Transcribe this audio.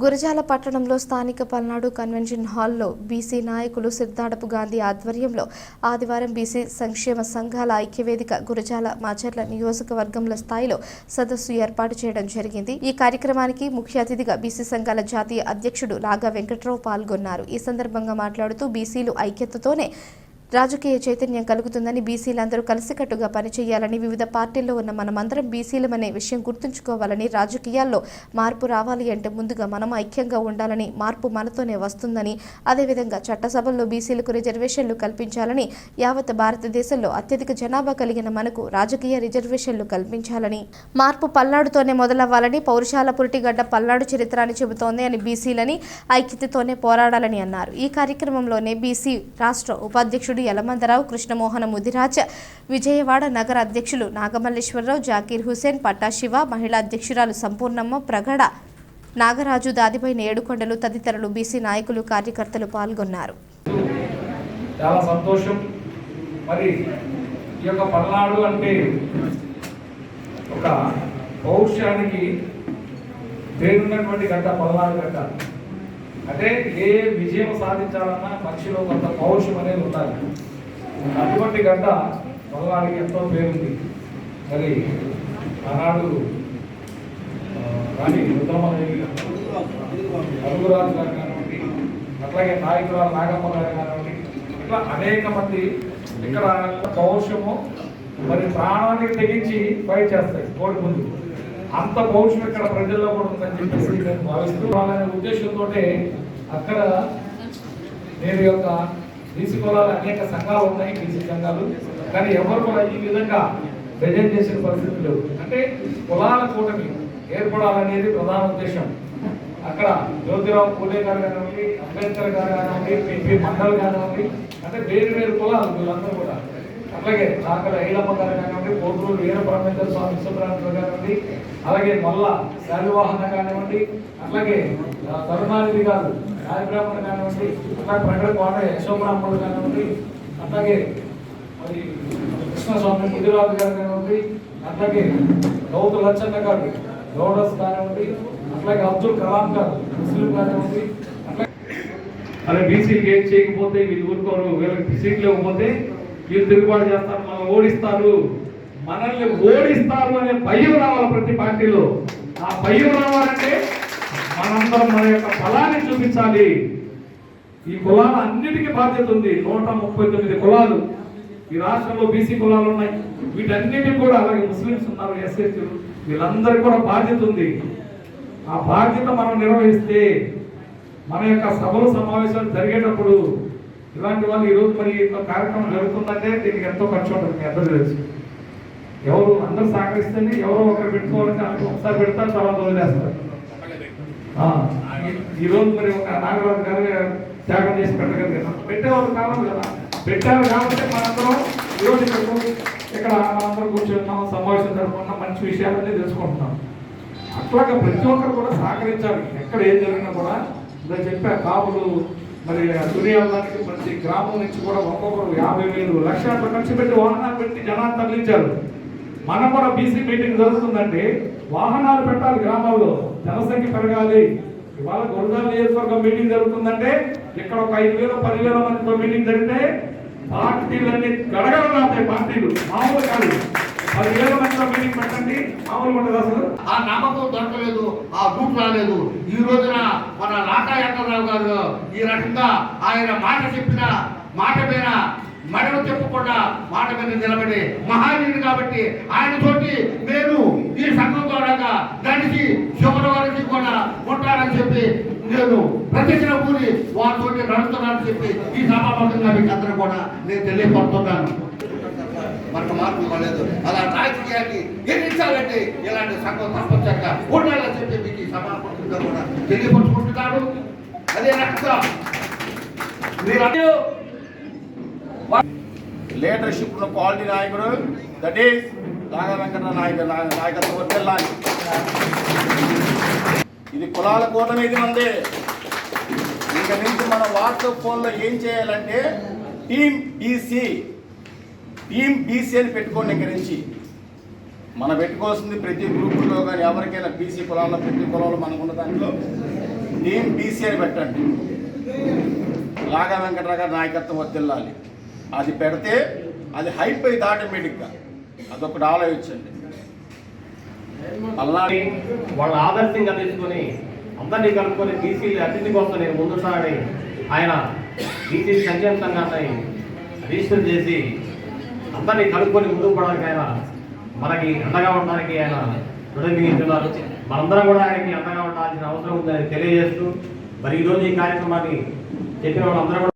గురజాల పట్టణంలో స్థానిక పల్నాడు కన్వెన్షన్ హాల్లో బీసీ నాయకులు సిద్ధాడపు గాంధీ ఆధ్వర్యంలో ఆదివారం బీసీ సంక్షేమ సంఘాల ఐక్యవేదిక గురజాల మాచర్ల నియోజకవర్గంల స్థాయిలో సదస్సు ఏర్పాటు చేయడం జరిగింది. ఈ కార్యక్రమానికి ముఖ్య అతిథిగా బీసీ సంఘాల జాతీయ అధ్యక్షుడు నాగా వెంకట్రావు పాల్గొన్నారు. ఈ సందర్భంగా మాట్లాడుతూ బీసీలు ఐక్యతతోనే రాజకీయ చైతన్యం కలుగుతుందని బీసీలందరూ కలిసికట్టుగా పనిచేయాలని వివిధ పార్టీల్లో ఉన్న మనమందరం బీసీలమనే విషయం గుర్తుంచుకోవాలని రాజకీయాల్లో మార్పు రావాలి అంటే ముందుగా మనం ఐక్యంగా ఉండాలని మార్పు మనతోనే వస్తుందని అదేవిధంగా చట్టసభల్లో బీసీలకు రిజర్వేషన్లు కల్పించాలని యావత్ భారతదేశంలో అత్యధిక జనాభా కలిగిన మనకు రాజకీయ రిజర్వేషన్లు కల్పించాలని. మార్పు పల్నాడుతోనే మొదలవ్వాలని పౌరుషాల పురిటిగడ్డ పల్నాడు చరిత్ర అని చెబుతోంది అని బీసీలని ఐక్యతతోనే పోరాడాలని అన్నారు. ఈ కార్యక్రమంలోనే బీసీ రాష్ట్ర ఉపాధ్యక్షుడు యలమందరావు కృష్ణమోహన ముదిరాజ్ విజయవాడ నగర అధ్యక్షులు నాగమల్లేశ్వరరావు జాకీర్ హుసేన్ పట్టాశివ మహిళా అధ్యక్షురాలు సంపూర్ణమ్మ ప్రగడ నాగరాజు దాదిపై ఏడుకొండలు తదితరులు బీసీ నాయకులు కార్యకర్తలు పాల్గొన్నారు. చాలా సంతోషం. మరి ఈ యొక్క పల్నాడు అంటే ఒక పౌరుషానికి పేరున్నటువంటి గంట పల్నాడు గంట అంటే ఏ విజయం సాధించాలన్నా మనిషిలో కొంత పౌరుషం అనేది ఉండాలి. అటువంటి గడ్డ పల్నాడుకి ఎంతో పేరుంది. మరి ఆనాడు రాణి రుద్రమదేవి అరుగురాజు గారు కానివ్వండి అట్లాగే నాయకురాలు నాగమ్మ గారు కానివ్వండి ఇట్లా అనేక మంది ఇక్కడ పౌరుషము మరి ప్రాణానికి తెగించి ఫైట్ చేస్తాయి. కోడి ముందు. అంత పౌరుషం ఇక్కడ ప్రజల్లో కూడా ఉందని చెప్పేసి నేను భావిస్తూ వాళ్ళనే ఉద్దేశంతో అక్కడ నేను యొక్క బీసీ కులాలు అనేక సంఘాలు ఉన్నాయి బీసీ సంఘాలు. కానీ ఎవరు కూడా ఈ విధంగా ప్రజెంట్ చేసిన పరిస్థితులు లేవు. అంటే కులాల కూటమి ఏర్పడాలనేది ప్రధాన ఉద్దేశం. అక్కడ జ్యోతిరావు పూలే గారు కానివ్వండి అంబేద్కర్ గారు కానివ్వండి పిపి మండల్ కానివ్వండి అంటే వేరు వేరు కులాలు వీళ్ళందరూ కూడా. అట్లాగే నాకల ఐలమ్మ గారు కానివ్వండి పోతులు వీరబ్రహ్మేంద్ర స్వామి విశ్వబ్రాహ్మణుడు కానివ్వండి అలాగే మల్ల శాలివాహన కానివ్వండి అట్లాగే కరుణానిధి గారు రాజబ్రాహ్మణుడు కానివ్వండి అట్లాగే ప్రకట కోట యశోబ్రాహ్మణుడు కానివ్వండి అట్లాగే మరి కృష్ణస్వామి ముదిరాజు గారు కానివ్వండి అట్లాగే గౌత లచ్చన్న గారు గౌడస్ కానివ్వండి అట్లాగే అబ్దుల్ కలాం గారు ముస్లిం కానివ్వండి అట్లాగే అలా బీసీకి ఏం చేయకపోతే వీళ్ళు ఊరుకోరు. వీళ్ళకి సీట్లు ఇవ్వకపోతే వీళ్ళు తిరుగుబాటు చేస్తారు మనం ఓడిస్తారు. మనల్ని ఓడిస్తారు అనే భయం రావాలి ప్రతి పార్టీలో. ఆ భయం రావాలంటే మనందరం మన యొక్క బలాన్ని చూపించాలి. ఈ కులాల అన్నిటికీ బాధ్యత ఉంది. నూట ముప్పై తొమ్మిది కులాలు ఈ రాష్ట్రంలో బీసీ కులాలు ఉన్నాయి. వీటన్నిటికీ కూడా అలాగే ముస్లిమ్స్ ఉన్నారు ఎస్ఎస్టీలు వీళ్ళందరికీ కూడా బాధ్యత ఉంది. ఆ బాధ్యత మనం నిర్వహిస్తే మన యొక్క సభలు సమావేశాలు జరిగేటప్పుడు ఇలాంటి వాళ్ళు ఈరోజు మరి ఈ కార్యక్రమం జరుగుతుందంటే దీనికి ఎంతో ఖర్చు ఉంటుంది మీ అందరూ తెలుసు. ఎవరు అందరూ సహకరిస్తేనే ఎవరో ఒకరు పెట్టుకోవాలంటే వాళ్ళకి ఒకసారి పెడతారు తర్వాత వదిలేస్తారు. ఈరోజు ఈ- మరి ఒక నాగరాజు గారు త్యాగం చేసి పెట్టగలిగారు. పెట్టేవాళ్ళు కావాలి కదా. పెట్టారు కాబట్టి మనందరం ఈరోజు ఇక్కడ ఇక్కడ మనందరం కూర్చుంటున్నాం సమావేశం జరుపుకుంటున్నాం మంచి విషయాలన్నీ తెలుసుకుంటున్నాం. అట్లాగా ప్రతి ఒక్కరు కూడా సహకరించాలి. ఎక్కడ ఏం జరిగినా కూడా ఇలా చెప్పా కాపులు మరి సూర్యాలయానికి ప్రతి గ్రామం నుంచి కూడా ఒక్కొక్కరు యాభై వేలు లక్ష ఖర్చు పెట్టి వాహనాలు పెట్టి జనాలు తరలించారు. మనం కూడా బీసీ మీటింగ్ జరుగుతుందంటే వాహనాలు పెట్టాలి గ్రామాల్లో. జనసంఖ్య పెరగాలి. ఇవాళ గురజాల నియోజకవర్గం మీటింగ్ జరుగుతుందంటే ఇక్కడ ఒక ఐదు వేల పదివేల మందితో మీటింగ్ జరిగితే పార్టీలన్నీ గడగడలాతాయి పార్టీలు. మామూలు కాదు. పదివేల మందితో మీటింగ్ పెట్టండి. మామూలు ఉంటుంది అసలు. ఆ నమ్మకం దొరకలేదు. ఆ రూట్ రాలేదు. ఈ రోజున మన నాకా యాదవరావు గారు ఈ రకంగా ఆయన మాట చెప్పిన మాట మీద మడవ చెప్పకుండా మాట మీద నిలబడి మహావీరుడు కాబట్టి ఆయన తోటి నేను ఈ సంఘం ద్వారా నడిచి చివరి వరకు కూడా ఉంటానని చెప్పి నేను ప్రతిజ్ఞ కూడి వారితో నడుస్తున్నానని చెప్పి ఈ సభాముఖంగా మీకు అందరూ కూడా నేను తెలియపడుతున్నాను మనకు మార్పు ఇవ్వలేదు అలా రాజకీయాన్ని ఎదిరించాలంటే ఇలాంటి సంఘం తప్పనిసరిగా ఉండాలని చెప్పి మీకు ఈ కూడా తెలియపరుచుకుంటున్నాడు అదే రకంగా మీరు లీడర్షిప్ క్వాలిటీ నాయకుడు దట్ ఈస్ నాగ వెంకట నాయక నాయకత్వం వెళ్ళాలి ఇది కులాల కూటమి ఇది మంది. ఇక నుంచి మన వాట్సాప్ ఫోన్లో ఏం చేయాలంటే టీమ్ ఈసీ టీం బీసీ అని పెట్టుకోండి ఇక్కడి నుంచి. మనం పెట్టుకోవాల్సింది ప్రతి గ్రూపుల్లో కానీ ఎవరికైనా బీసీ కులాల్లో ప్రతి కులంలో మనకున్న దాంట్లో టీం బీసీ అని పెట్టండి. లాగా వెంకటరావు గారి నాయకత్వం వర్దిల్లాలి అది పెడితే అది హైప్ అయింది ఆటోమేటిక్గా అదొకటి ఆలోచించండి. పల్నాడు వాళ్ళ ఆదర్శంగా తీసుకొని అందరినీ కలుపుకొని బీసీలు అతిథి కోసం నేను ముందుంటానని ఆయన బీసీ సంక్షేమ సంఘాన్ని రిజిస్టర్ చేసి అందరినీ కలుపుకొని ముందుకు పోవడానికి ఆయన మనకి అండగా ఉండడానికి ఆయన దృఢంగిస్తున్నారు మనందరం కూడా ఆయనకి అండగా ఉండాల్సిన అవసరం ఉందని తెలియజేస్తూ మరి ఈరోజు ఈ కార్యక్రమాన్ని చెప్పిన వాళ్ళందరూ కూడా